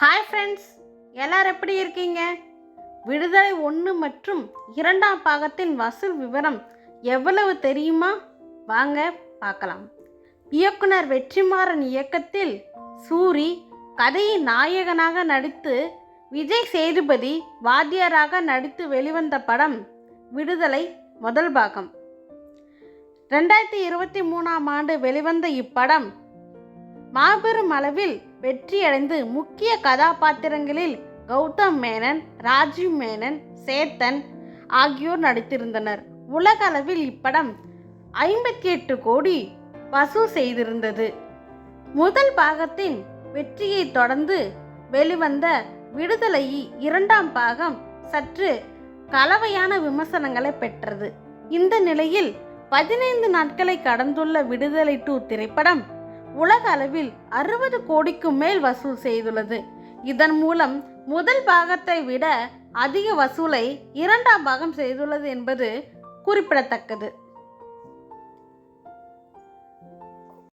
Hi friends எல்லாரும் எப்படி இருக்கீங்க? விடுதலை ஒன்று மற்றும் இரண்டாம் பாகத்தின் வசூல் விவரம் எவ்வளவு தெரியுமா? வாங்க பார்க்கலாம். இயக்குனர் வெற்றிமாறன் இயக்கத்தில் சூரி கதையின் நாயகனாக நடித்து விஜய் சேதுபதி வாத்தியாராக நடித்து வெளிவந்த படம் விடுதலை முதல் பாகம். ரெண்டாயிரத்தி இருபத்தி மூணாம் ஆண்டு வெளிவந்த இப்படம் மாபெரும் அளவில் வெற்றியடைந்து முக்கிய கதாபாத்திரங்களில் கௌதம் மேனன் ராஜீவ் மேனன் சேத்தன் ஆகியோர் நடித்திருந்தனர். உலக அளவில் இப்படம் ஐம்பத்தி எட்டு கோடி வசூல் செய்திருந்தது. முதல் பாகத்தின் வெற்றியை தொடர்ந்து வெளிவந்த விடுதலை இரண்டாம் பாகம் சற்று கலவையான விமர்சனங்களை பெற்றது. இந்த நிலையில் பதினைந்து நாட்களை கடந்துள்ள விடுதலை டூ திரைப்படம் உலக அளவில் அறுபது கோடிக்கும் மேல் வசூல் செய்துள்ளது. இதன் மூலம் முதல் பாகத்தை விட அதிக வசூலை இரண்டாம் பாகம் செய்துள்ளது என்பது குறிப்பிடத்தக்கது.